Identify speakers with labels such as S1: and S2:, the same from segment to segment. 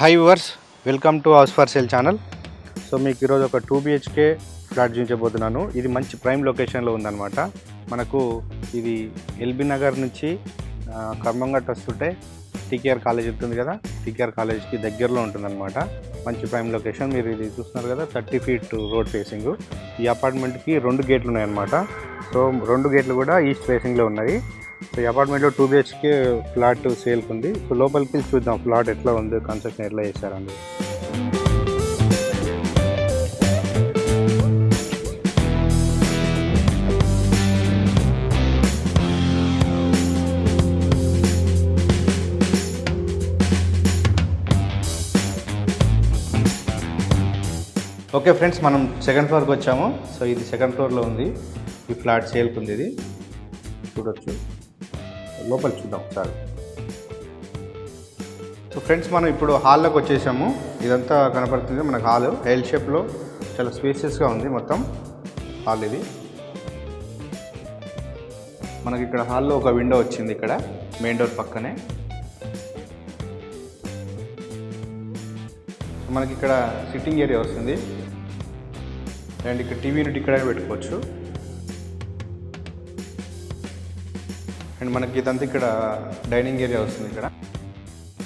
S1: Hi viewers welcome to house for sale channel so మీకు ఈరోజు ఒక టూ బిహెచ్కే ఫ్లాట్ చూపించబోతున్నాను. ఇది మంచి ప్రైమ్ లొకేషన్లో ఉందన్నమాట. మనకు ఇది ఎల్బీ నగర్ నుంచి కర్మంగట్ వస్తుంటే టీకేఆర్ కాలేజ్ ఉంటుంది కదా? టీకేఆర్ కాలేజ్కి దగ్గరలో ఉంటుందన్నమాట. మంచి ప్రైమ్ లొకేషన్ మీరు ఇది చూస్తున్నారు కదా థర్టీ ఫీట్ రోడ్ ఫేసింగ్ ఈ అపార్ట్మెంట్కి రెండు గేట్లు ఉన్నాయన్నమాట. సో రెండు గేట్లు కూడా ఈస్ట్ ఫేసింగ్లో ఉన్నాయి. సో ఈ అపార్ట్మెంట్లో టూ బిహెచ్కే ఫ్లాట్ సేల్కి ఉంది సో లోపలికి చూద్దాం ఫ్లాట్ ఎట్లా ఉంది కన్స్ట్రక్షన్ ఎట్లా చేశారండి ఓకే ఫ్రెండ్స్ మనం సెకండ్ ఫ్లోర్కి వచ్చాము. సో ఇది సెకండ్ ఫ్లోర్లో ఉంది. ఈ ఫ్లాట్ సేల్కి ఉంది ఇది. చూడొచ్చు. లోపల చూద్దాం ఒకసారి. సో ఫ్రెండ్స్ మనం ఇప్పుడు హాల్లోకి వచ్చేసాము. ఇదంతా కనపడుతుంది మనకు హాల్. ఎల్ షేప్లో చాలా స్పేసియస్గా ఉంది మొత్తం హాల్ ఇది. మనకి ఇక్కడ హాల్లో ఒక విండో వచ్చింది ఇక్కడ మెయిన్ డోర్ పక్కనే. మనకి ఇక్కడ సిట్టింగ్ ఏరియా వస్తుంది. అండ్ ఇక్కడ టీవీ యూనిట్ ఇక్కడ పెట్టుకోవచ్చు. అండ్ మనకి ఇదంతా ఇక్కడ డైనింగ్ ఏరియా వస్తుంది ఇక్కడ.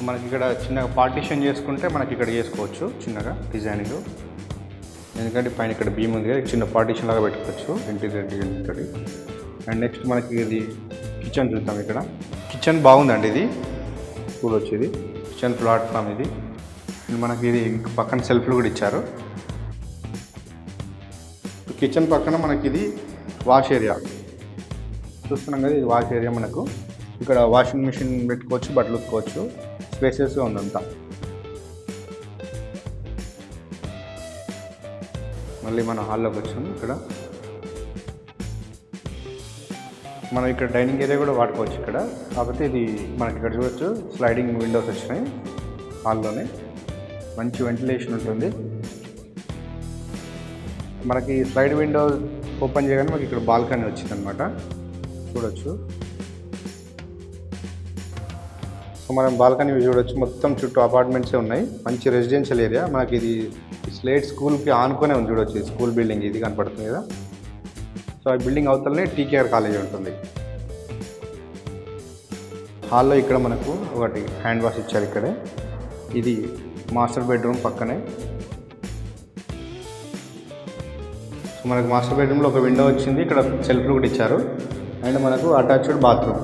S1: మనకి ఇక్కడ చిన్నగా పార్టీషన్ చేసుకుంటే మనకి ఇక్కడ చేసుకోవచ్చు చిన్నగా డిజైనింగ్ ఎందుకంటే పైన ఇక్కడ బీమ్ ఉంది కదా చిన్న పార్టీషన్ లాగా పెట్టుకోవచ్చు ఇంటీరియర్ డిజైన్ తోటి. అండ్ నెక్స్ట్ మనకి ఇది కిచెన్ చూద్దాం ఇక్కడ. కిచెన్ బాగుందండి ఇది. స్కూల్ వచ్చేది. కిచెన్ ప్లాట్ఫామ్ ఇది. అండ్ మనకి ఇది పక్కన సెల్ఫ్లు కూడా ఇచ్చారు. కిచెన్ పక్కన మనకి ఇది వాష్ ఏరియా. చూస్తున్నాం కదా ఇది వాష్ ఏరియా మనకు. ఇక్కడ వాషింగ్ మిషన్ పెట్టుకోవచ్చు బట్టలు ఉతుకోవచ్చు స్పేసెస్గా ఉందంతా మళ్ళీ మన హాల్లోకి వచ్చాము ఇక్కడ. మనం ఇక్కడ డైనింగ్ ఏరియా కూడా వాడుకోవచ్చు ఇక్కడ. కాకపోతే ఇది మనకి ఇక్కడ చూడొచ్చు స్లైడింగ్ విండోస్ వచ్చినాయి హాల్లోనే. మంచి వెంటిలేషన్ ఉంటుంది. మనకి స్లైడ్ విండో ఓపెన్ చేయగానే మనకి ఇక్కడ బాల్కనీ వచ్చిందనమాట. చూడొచ్చు. సో మనం బాల్కనీ చూడొచ్చు. మొత్తం చుట్టూ అపార్ట్మెంట్సే ఉన్నాయి. మంచి రెసిడెన్షియల్ ఏరియా. మనకి ఇది స్లేట్ స్కూల్కి ఆనుకునే ఉంది చూడొచ్చు. స్కూల్ బిల్డింగ్ ఇది కనపడుతుంది కదా. సో ఆ బిల్డింగ్ అవతలనే టీకేఆర్ కాలేజ్ ఉంటుంది. హాల్లో ఇక్కడ మనకు ఒకటి హ్యాండ్ వాష్ ఇచ్చారు ఇక్కడే. ఇది మాస్టర్ బెడ్రూమ్ పక్కనే. సో మనకు మాస్టర్ బెడ్రూమ్లో ఒక విండో వచ్చింది. ఇక్కడ సెల్ఫ్ కూడా ఇచ్చారు. అండ్ మనకు అటాచ్డ్ బాత్రూమ్.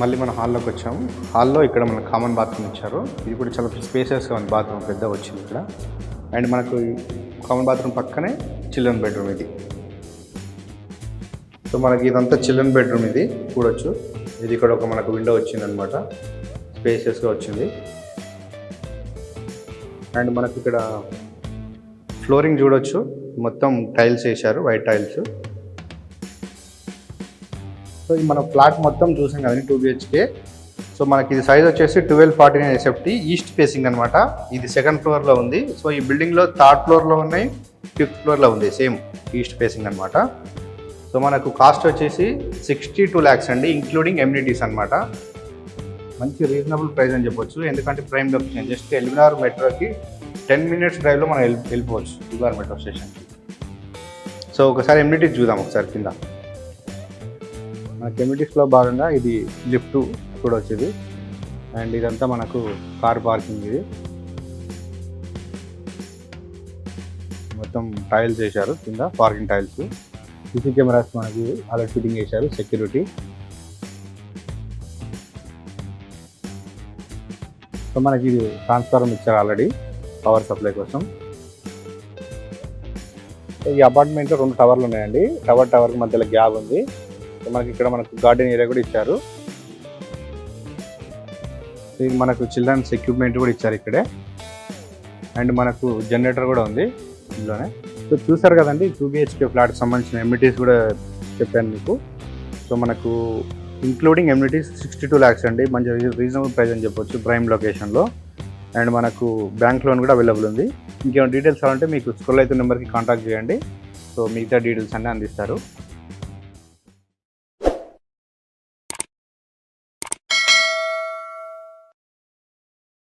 S1: మళ్ళీ మన హాల్లోకి వచ్చాము. హాల్లో ఇక్కడ మన కామన్ బాత్రూమ్ ఇచ్చారు. ఇది కూడా చాలా స్పేసెస్గా ఉంది బాత్రూమ్ పెద్ద వచ్చింది ఇక్కడ. అండ్ మనకు కామన్ బాత్రూమ్ పక్కనే చిల్డ్రన్ బెడ్రూమ్ ఇది. సో మనకి ఇదంతా చిల్డ్రన్ బెడ్రూమ్ ఇది చూడొచ్చు. ఇది ఇక్కడ ఒక మనకు విండో వచ్చిందనమాట. అనమాట వచ్చింది. అండ్ మనకి ఇక్కడ ఫ్లోరింగ్ చూడొచ్చు. మొత్తం టైల్స్ వేశారు వైట్ టైల్స్ సో ఇది మన ఫ్లాట్ మొత్తం చూసాం కదండి టూ బిహెచ్కే సో మనకి ఇది సైజ్ వచ్చేసి twelve forty nine SFT east facing అనమాట ఇది సెకండ్ ఫ్లోర్లో ఉంది. సో ఈ బిల్డింగ్లో థర్డ్ ఫ్లోర్లో ఉన్నాయి ఫిఫ్త్ ఫ్లోర్లో ఉంది సేమ్ ఈస్ట్ ఫేసింగ్ అనమాట సో మనకు కాస్ట్ వచ్చేసి సిక్స్టీ టూ ల్యాక్స్ అండి ఇంక్లూడింగ్ ఎమ్యూనిటీస్ అనమాట మంచి రీజనబుల్ ప్రైస్ అని చెప్పొచ్చు. ఎందుకంటే ప్రైమ్ లొకేషన్ జస్ట్ ఎల్బినార్ మెట్రోకి టెన్ మినిట్స్ డ్రైవ్లో మనం వెళ్ళి వెళ్ళిపోవచ్చు ఎల్బినార్ మెట్రో స్టేషన్కి సో ఒకసారి ఎమ్యూనిటీస్ చూద్దాం ఒకసారి కింద. మన ఎమ్యూనిటీస్లో భాగంగా ఇది లిఫ్ట్ కూడా వచ్చేది. అండ్ ఇదంతా మనకు కార్ పార్కింగ్ ఇది. మొత్తం టైల్స్ వేశారు కింద పార్కింగ్ టైల్స్ సీసీ కెమెరాస్ మనకి ఆల్రెడీ ఫిట్టింగ్ చేశారు సెక్యూరిటీ సో మనకి ఇది ట్రాన్స్ఫార్మర్ ఇచ్చారు ఆల్రెడీ పవర్ సప్లై కోసం. ఈ అపార్ట్మెంట్లో రెండు టవర్లు ఉన్నాయండి. టవర్ టవర్కి మధ్యలో గ్యాప్ ఉంది. సో మనకి ఇక్కడ మనకు గార్డెన్ ఏరియా కూడా ఇచ్చారు. మనకు చిల్డ్రన్స్ ఎక్విప్మెంట్ కూడా ఇచ్చారు ఇక్కడే. అండ్ మనకు జనరేటర్ కూడా ఉంది ఇందులోనే. సో చూసారు కదండి టూ బిహెచ్కే ఫ్లాట్కి సంబంధించిన ఎమ్యూటీస్ కూడా చెప్పాను మీకు. సో మనకు including amenities sixty two lakhs అండి. మంచి రీజనబుల్ ప్రైస్ అని చెప్పొచ్చు ప్రైమ్ లొకేషన్లో అండ్ మనకు బ్యాంక్ లోన్ కూడా అవైలబుల్ ఉంది. ఇంకేమైనా డీటెయిల్స్ కావాలంటే మీకు స్కూల్ అయితే నెంబర్కి కాంటాక్ట్ చేయండి. సో మిగతా డీటెయిల్స్ అన్నీ అందిస్తారు.